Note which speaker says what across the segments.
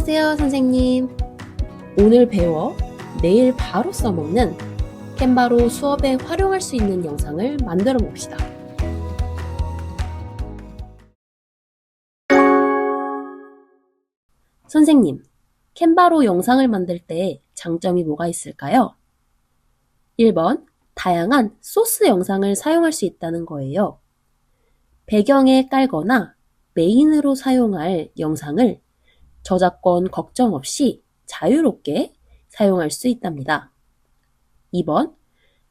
Speaker 1: 안녕하세요, 선생님. 오늘 배워 내일 바로 써먹는 캔바로 수업에 활용할 수 있는 영상을 만들어 봅시다. 선생님, 캔바로 영상을 만들 때 장점이 뭐가 있을까요? 1번, 다양한 소스 영상을 사용할 수 있다는 거예요. 배경에 깔거나 메인으로 사용할 영상을 저작권 걱정 없이 자유롭게 사용할 수 있답니다. 2번,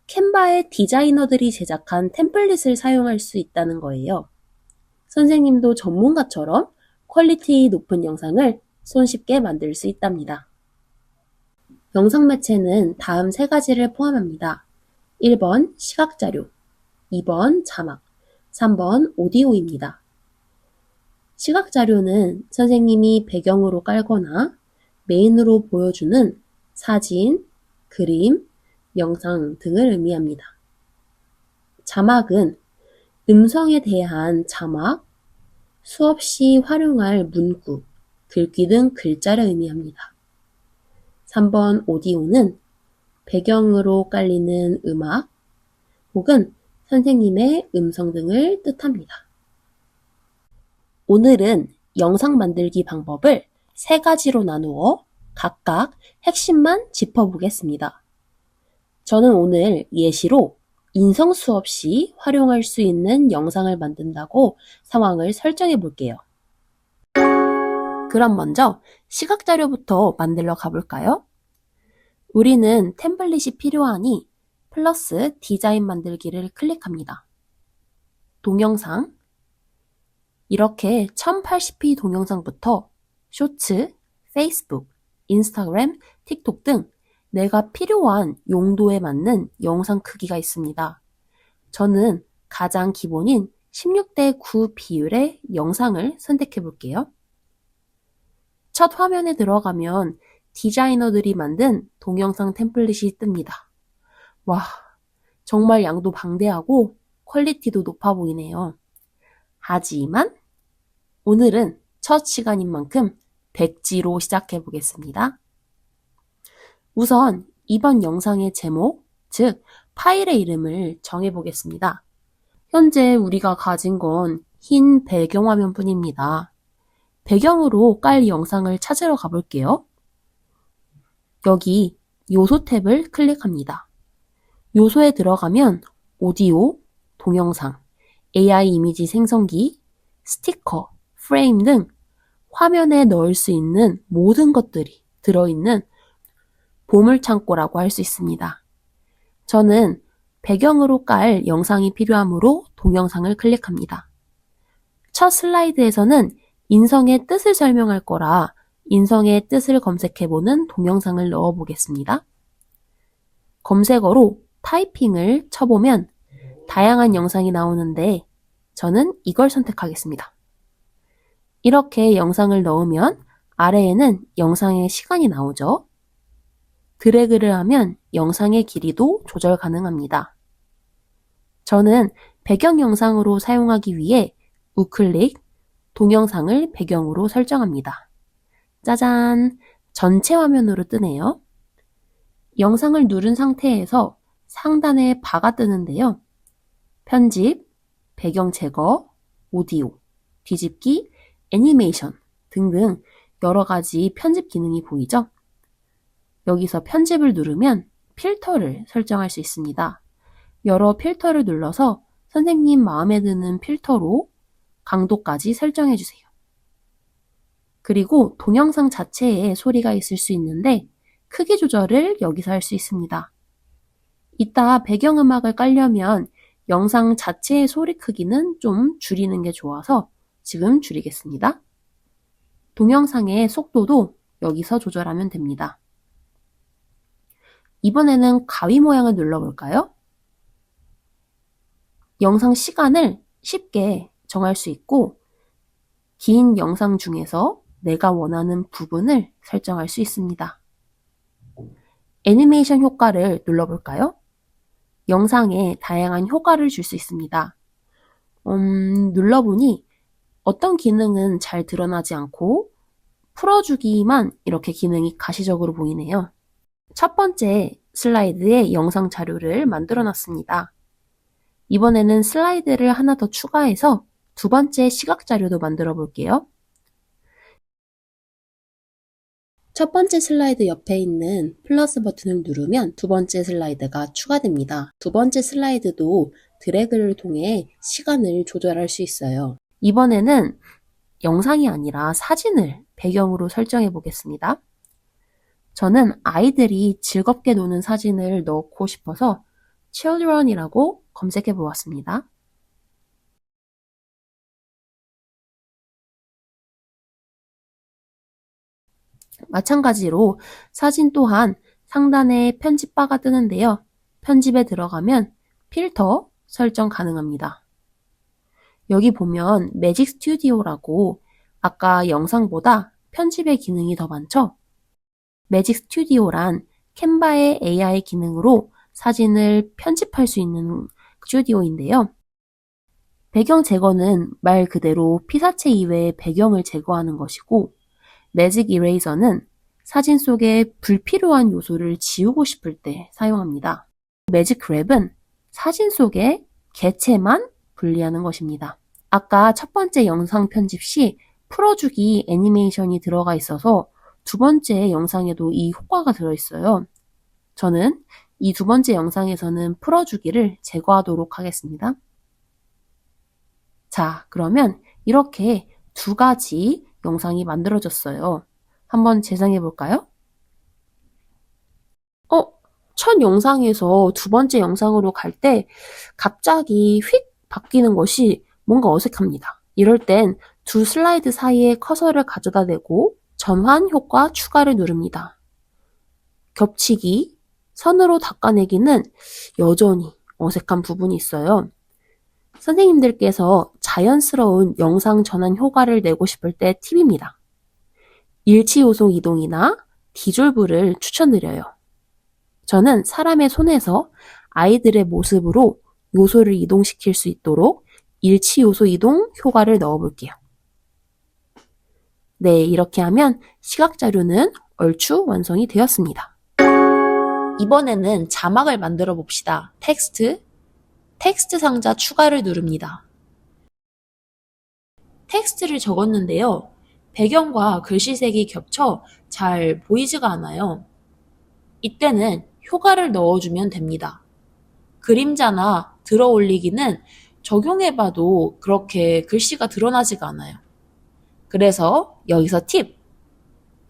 Speaker 1: 캔바의 디자이너들이 제작한 템플릿을 사용할 수 있다는 거예요. 선생님도 전문가처럼 퀄리티 높은 영상을 손쉽게 만들 수 있답니다. 영상 매체는 다음 세 가지를 포함합니다. 1번 시각자료, 2번 자막, 3번 오디오입니다. 시각 자료는 선생님이 배경으로 깔거나 메인으로 보여주는 사진, 그림, 영상 등을 의미합니다. 자막은 음성에 대한 자막, 시 활용할 문구, 글귀 등 글자를 의미합니다. 3번 오디오는 배경으로 깔리는 음악 혹은 선생님의 음성 등을 뜻합니다. 오늘은 영상 만들기 방법을 세 가지로 나누어 각각 핵심만 짚어보겠습니다. 저는 오늘 예시로 인성 수업 시 활용할 수 있는 영상을 만든다고 상황을 설정해 볼게요. 그럼 먼저 시각 자료부터 만들러 가볼까요? 우리는 템플릿이 필요하니 플러스 디자인 만들기를 클릭합니다. 동영상 이렇게 1080p 동영상부터 쇼츠, 페이스북, 인스타그램, 틱톡 등 내가 필요한 용도에 맞는 영상 크기가 있습니다. 저는 가장 기본인 16대 9 비율의 영상을 선택해 볼게요. 첫 화면에 들어가면 디자이너들이 만든 동영상 템플릿이 뜹니다. 와, 정말 양도 방대하고 퀄리티도 높아 보이네요. 하지만 오늘은 첫 시간인 만큼 백지로 시작해 보겠습니다. 우선 이번 영상의 제목, 즉 파일의 이름을 정해 보겠습니다. 현재 우리가 가진 건 흰 배경화면 뿐입니다. 배경으로 깔 영상을 찾으러 가볼게요. 여기 요소 탭을 클릭합니다. 요소에 들어가면 오디오, 동영상, AI 이미지 생성기, 스티커, 프레임 등 화면에 넣을 수 있는 모든 것들이 들어있는 보물창고라고 할 수 있습니다. 저는 배경으로 깔 영상이 필요하므로 동영상을 클릭합니다. 첫 슬라이드에서는 인성의 뜻을 설명할 거라 인성의 뜻을 검색해보는 동영상을 넣어보겠습니다. 검색어로 타이핑을 쳐보면 다양한 영상이 나오는데 저는 이걸 선택하겠습니다. 이렇게 영상을 넣으면 아래에는 영상의 시간이 나오죠. 드래그를 하면 영상의 길이도 조절 가능합니다. 저는 배경 영상으로 사용하기 위해 우클릭, 동영상을 배경으로 설정합니다. 짜잔! 전체 화면으로 뜨네요. 영상을 누른 상태에서 상단에 바가 뜨는데요. 편집, 배경 제거, 오디오, 뒤집기, 애니메이션 등등 여러 가지 편집 기능이 보이죠? 여기서 편집을 누르면 필터를 설정할 수 있습니다. 여러 필터를 눌러서 선생님 마음에 드는 필터로 강도까지 설정해 주세요. 그리고 동영상 자체에 소리가 있을 수 있는데 크기 조절을 여기서 할 수 있습니다. 이따 배경음악을 깔려면 영상 자체의 소리 크기는 좀 줄이는 게 좋아서 지금 줄이겠습니다. 동영상의 속도도 여기서 조절하면 됩니다. 이번에는 가위 모양을 눌러볼까요? 영상 시간을 쉽게 정할 수 있고 긴 영상 중에서 내가 원하는 부분을 설정할 수 있습니다. 애니메이션 효과를 눌러볼까요? 영상에 다양한 효과를 줄 수 있습니다. 음, 눌러보니 어떤 기능은 잘 드러나지 않고 풀어주기만 이렇게 기능이 가시적으로 보이네요. 첫 번째 슬라이드에 영상 자료를 만들어 놨습니다. 이번에는 슬라이드를 하나 더 추가해서 두 번째 시각 자료도 만들어 볼게요. 첫 번째 슬라이드 옆에 있는 플러스 버튼을 누르면 두 번째 슬라이드가 추가됩니다. 두 번째 슬라이드도 드래그를 통해 시간을 조절할 수 있어요. 이번에는 영상이 아니라 사진을 배경으로 설정해 보겠습니다. 저는 아이들이 즐겁게 노는 사진을 넣고 싶어서 children이라고 검색해 보았습니다. 마찬가지로 사진 또한 상단에 편집바가 뜨는데요. 편집에 들어가면 필터 설정 가능합니다. 여기 보면 매직 스튜디오라고 아까 영상보다 편집의 기능이 더 많죠? 매직 스튜디오란 캔바의 AI 기능으로 사진을 편집할 수 있는 스튜디오인데요. 배경 제거는 말 그대로 피사체 이외의 배경을 제거하는 것이고 매직 이레이저는 사진 속에 불필요한 요소를 지우고 싶을 때 사용합니다. 매직 그랩은 사진 속에 개체만 분리하는 것입니다. 아까 첫 번째 영상 편집 시 풀어주기 애니메이션이 들어가 있어서 두 번째 영상에도 이 효과가 들어있어요. 저는 이 두 번째 영상에서는 풀어주기를 제거하도록 하겠습니다. 자, 그러면 이렇게 두 가지 영상이 만들어졌어요. 한번 재생해 볼까요? 어, 첫 영상에서 두 번째 영상으로 갈 때 갑자기 휙 바뀌는 것이 뭔가 어색합니다. 이럴 땐 두 슬라이드 사이에 커서를 가져다 대고 전환 효과 추가를 누릅니다. 겹치기, 선으로 닦아내기는 여전히 어색한 부분이 있어요. 선생님들께서 자연스러운 영상 전환 효과를 내고 싶을 때 팁입니다. 일치 요소 이동이나 디졸브를 추천드려요. 저는 사람의 손에서 아이들의 모습으로 요소를 이동시킬 수 있도록 일치 요소 이동 효과를 넣어 볼게요. 네, 이렇게 하면 시각 자료는 얼추 완성이 되었습니다. 이번에는 자막을 만들어 봅시다. 텍스트, 텍스트 상자 추가를 누릅니다. 텍스트를 적었는데요. 배경과 글씨색이 겹쳐 잘 보이지가 않아요. 이때는 효과를 넣어주면 됩니다. 그림자나 들어 올리기는 적용해봐도 그렇게 글씨가 드러나지가 않아요. 그래서 여기서 팁!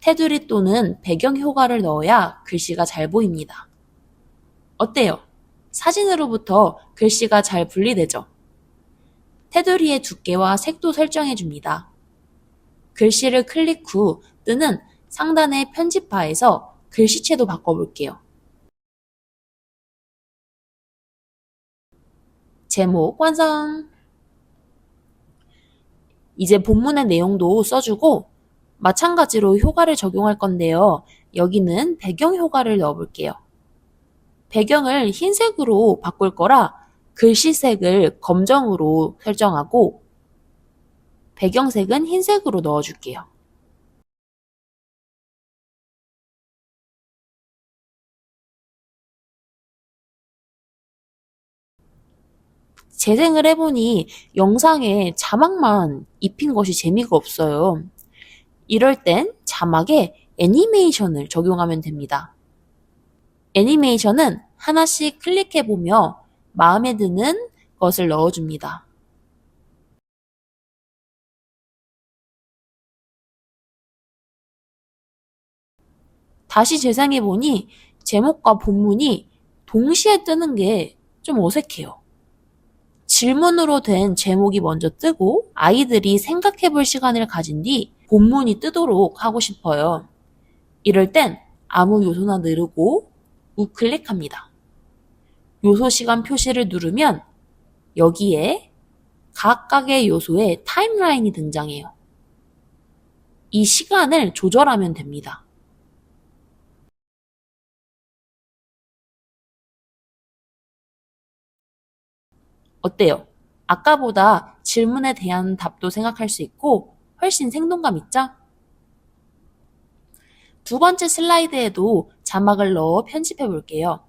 Speaker 1: 테두리 또는 배경 효과를 넣어야 글씨가 잘 보입니다. 어때요? 사진으로부터 글씨가 잘 분리되죠? 테두리의 두께와 색도 설정해 줍니다. 글씨를 클릭 후 뜨는 상단의 편집바에서 글씨체도 바꿔볼게요. 제목 완성! 이제 본문의 내용도 써주고 마찬가지로 효과를 적용할 건데요. 여기는 배경 효과를 넣어볼게요. 배경을 흰색으로 바꿀 거라 글씨색을 검정으로 설정하고 배경색은 흰색으로 넣어줄게요. 재생을 해보니 영상에 자막만 입힌 것이 재미가 없어요. 이럴 땐 자막에 애니메이션을 적용하면 됩니다. 애니메이션은 하나씩 클릭해보며 마음에 드는 것을 넣어줍니다. 다시 재생해보니 제목과 본문이 동시에 뜨는 게 좀 어색해요. 질문으로 된 제목이 먼저 뜨고 아이들이 생각해 볼 시간을 가진 뒤 본문이 뜨도록 하고 싶어요. 이럴 땐 아무 요소나 누르고 우클릭합니다. 요소 시간 표시를 누르면 여기에 각각의 요소의 타임라인이 등장해요. 이 시간을 조절하면 됩니다. 어때요? 아까보다 질문에 대한 답도 생각할 수 있고 훨씬 생동감 있죠? 두 번째 슬라이드에도 자막을 넣어 편집해 볼게요.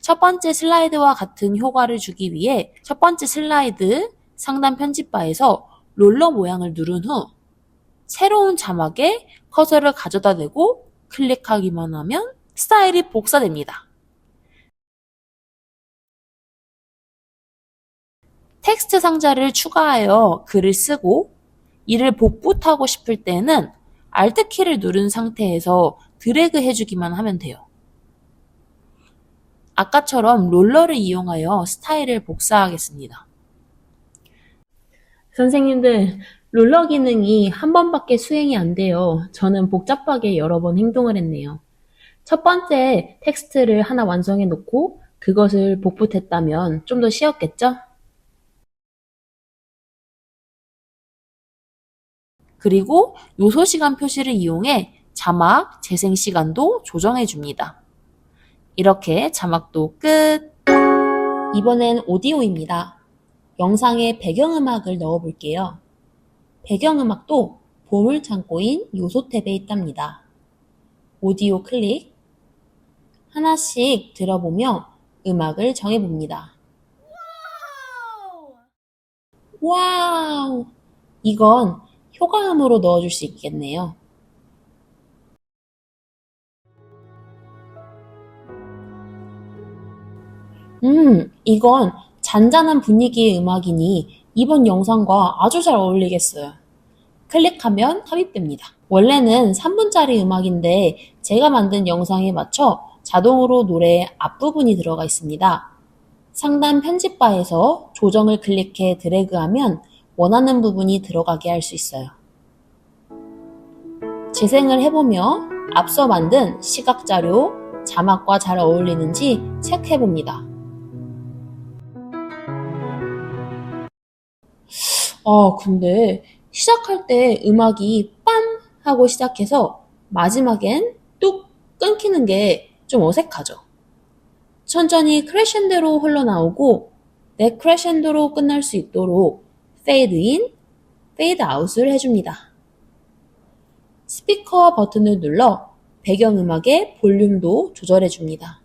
Speaker 1: 첫 번째 슬라이드와 같은 효과를 주기 위해 첫 번째 슬라이드 상단 편집바에서 롤러 모양을 누른 후 새로운 자막에 커서를 가져다 대고 클릭하기만 하면 스타일이 복사됩니다. 텍스트 상자를 추가하여 글을 쓰고 이를 복붙하고 싶을 때는 Alt키를 누른 상태에서 드래그 해주기만 하면 돼요. 아까처럼 롤러를 이용하여 스타일을 복사하겠습니다. 선생님들, 롤러 기능이 한 번밖에 수행이 안 돼요. 저는 복잡하게 여러 번 행동을 했네요. 첫 번째 텍스트를 하나 완성해 놓고 그것을 복붙했다면 좀 더 쉬웠겠죠? 그리고 요소 시간 표시를 이용해 자막 재생 시간도 조정해 줍니다. 이렇게 자막도 끝! 이번엔 오디오입니다. 영상에 배경음악을 넣어 볼게요. 배경음악도 보물창고인 요소 탭에 있답니다. 오디오 클릭. 하나씩 들어보며 음악을 정해봅니다. 와우! 이건 효과음으로 넣어줄 수 있겠네요. 음, 이건 잔잔한 분위기의 음악이니 이번 영상과 아주 잘 어울리겠어요. 클릭하면 삽입됩니다. 원래는 3분짜리 음악인데 제가 만든 영상에 맞춰 자동으로 노래의 앞부분이 들어가 있습니다. 상단 편집바에서 조정을 클릭해 드래그하면 원하는 부분이 들어가게 할 수 있어요. 재생을 해보며 앞서 만든 시각자료, 자막과 잘 어울리는지 체크해봅니다. 아, 근데 시작할 때 음악이 빰! 하고 시작해서 마지막엔 뚝! 끊기는 게 좀 어색하죠. 천천히 크레션드로 흘러나오고 내 크레션드로 끝날 수 있도록 페이드 인, 페이드 아웃을 해줍니다. 스피커 버튼을 눌러 배경음악의 볼륨도 조절해줍니다.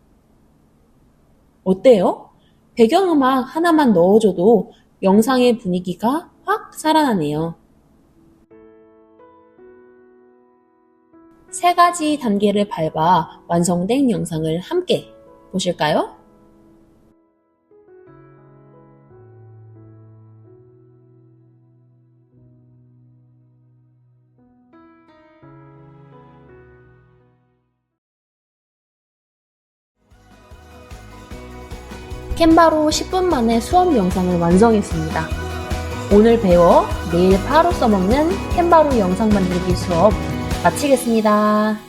Speaker 1: 어때요? 배경음악 하나만 넣어줘도 영상의 분위기가 확 살아나네요. 세 가지 단계를 밟아 완성된 영상을 함께 보실까요? 캔바로 10분 만에 수업 영상을 완성했습니다. 오늘 배워 내일 바로 써먹는 캔바로 영상 만들기 수업 마치겠습니다.